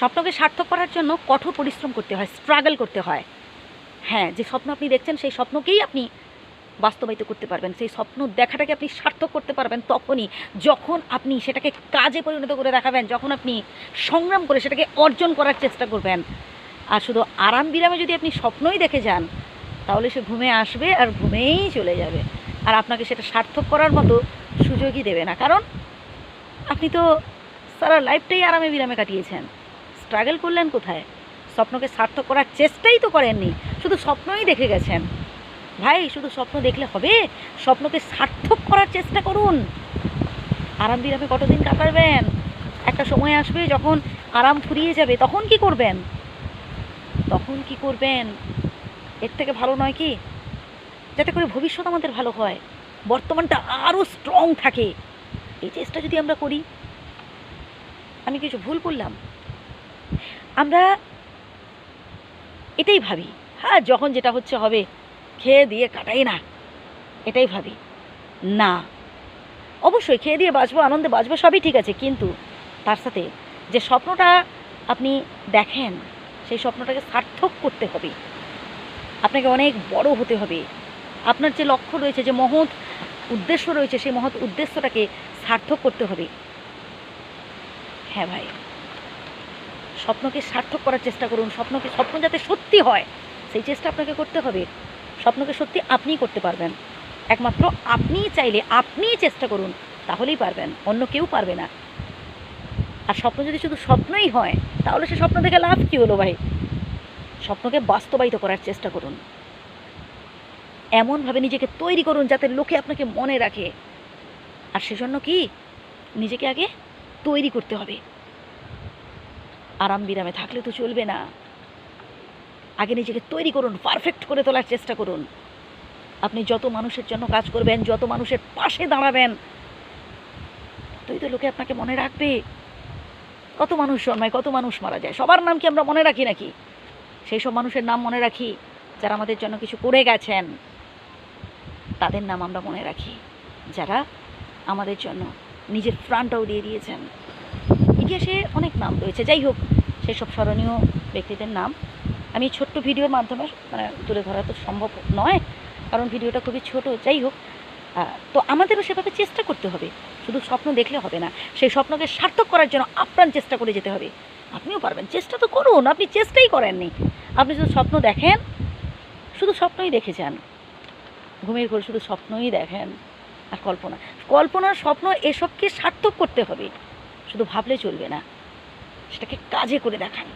স্বপ্নকে সার্থক করার জন্য কঠোর পরিশ্রম করতে হয় স্ট্রাগল করতে হয়। হ্যাঁ যে স্বপ্ন আপনি দেখছেন, সেই স্বপ্নকেই আপনি বাস্তবায়িত করতে পারবেন। সেই স্বপ্ন দেখাটাকে আপনি সার্থক করতে পারবেন তখনই, যখন আপনি সেটাকে কাজে পরিণত করে দেখাবেন, যখন আপনি সংগ্রাম করে সেটাকে অর্জন করার চেষ্টা করবেন। আর শুধু আরাম বিরামে যদি আপনি স্বপ্নই দেখে যান, তাহলে সে ঘুমে আসবে আর ঘুমেই চলে যাবে। আর আপনাকে সেটা সার্থক করার মতো সুযোগই দেবে না। কারণ আপনি তো সারা লাইফটাই আরামে বিরামে কাটিয়েছেন। স্ট্রাগল করলেন কোথায়? স্বপ্নকে সার্থক করার চেষ্টাই তো করেননি, শুধু স্বপ্নই দেখে গেছেন। ভাই, শুধু স্বপ্ন দেখলে হবে? স্বপ্নকে সার্থক করার চেষ্টা করুন। আরাম বিরামে কতদিন কাটাবেন? একটা সময় আসবে যখন আরাম ফুরিয়ে যাবে, তখন কি করবেন? তখন কি করবেন? এর থেকে ভালো নয় কি? যাতে করে ভবিষ্যৎ আমাদের ভালো হয়। বর্তমানটা আরও স্ট্রং থাকে। এই চেষ্টা যদি আমরা করি, আমি কিছু ভুল করলাম। আমরা এটাই ভাবি হ্যাঁ যখন যেটা হচ্ছে হবে, খেয়ে দিয়ে কাটাই না, এটাই ভাবি। না, অবশ্যই খেয়ে দিয়ে বাঁচবো, আনন্দে বাঁচবো, সবই ঠিক আছে, কিন্তু তার সাথে যে স্বপ্নটা আপনি দেখেন, সেই স্বপ্নটাকে সার্থক করতে হবে। আপনাকে অনেক বড় হতে হবে। আপনার যে লক্ষ্য রয়েছে, যে মহৎ উদ্দেশ্য রয়েছে, সেই মহৎ উদ্দেশ্যটাকে সার্থক করতে হবে। হ্যাঁ ভাই। স্বপ্নকে সার্থক করার চেষ্টা করুন, স্বপ্নকে, স্বপ্ন যাতে সত্যি হয়, সেই চেষ্টা আপনাকে করতে হবে। স্বপ্নকে সত্যি আপনিই করতে পারবেন। একমাত্র আপনিই চাইলে আপনিই চেষ্টা করুন, তাহলেই পারবেন, অন্য কেউ পারবে না। আর স্বপ্ন যদি শুধু স্বপ্নই হয়, তাহলে সে স্বপ্ন দেখে লাভ কী হলো ভাই? স্বপ্নকে বাস্তবায়িত করার চেষ্টা করুন। এমনভাবে নিজেকে তৈরি করুন যাতে লোকে আপনাকে মনে রাখে। আর সেজন্য কি? নিজেকে আগে তৈরি করতে হবে। আরাম বিরামে থাকলে তো চলবে না। আগে নিজেকে তৈরি করুন পারফেক্ট করে তোলার চেষ্টা করুন। আপনি যত মানুষের জন্য কাজ করবেন, যত মানুষের পাশে দাঁড়াবেন, ততই তো লোকে আপনাকে মনে রাখবে। কত মানুষ জন্মায়, কত মানুষ মারা যায়, সবার নাম কি আমরা মনে রাখি নাকি? সেই সব মানুষের নাম মনে রাখি যারা আমাদের জন্য কিছু করে গেছেন। তাদের নাম আমরা মনে রাখি যারা আমাদের জন্য নিজের প্রাণটাও দিয়ে দিয়েছেন। ইতিহাসে অনেক নাম রয়েছে। যাই হোক সেই সব স্মরণীয় ব্যক্তিদের নাম আমি ছোট্ট ভিডিওর মাধ্যমে মানে তুলে ধরা তো সম্ভব নয়, কারণ ভিডিওটা খুবই ছোট। যাই হোক তো আমাদেরও সেভাবে চেষ্টা করতে হবে। শুধু স্বপ্ন দেখলে হবে না, সেই স্বপ্নকে সার্থক করার জন্য আপ্রাণ চেষ্টা করে যেতে হবে। আপনিও পারবেন, চেষ্টা তো করুন, আপনি চেষ্টাই করেননি। আপনি শুধু স্বপ্ন দেখেন, শুধু স্বপ্নই দেখে যান। ঘুমের ঘরে শুধু স্বপ্নই দেখেন আর কল্পনা। কল্পনা, স্বপ্ন, এসবকে সার্থক করতে হবে। শুধু ভাবলে চলবে না সেটাকে কাজে করে দেখান।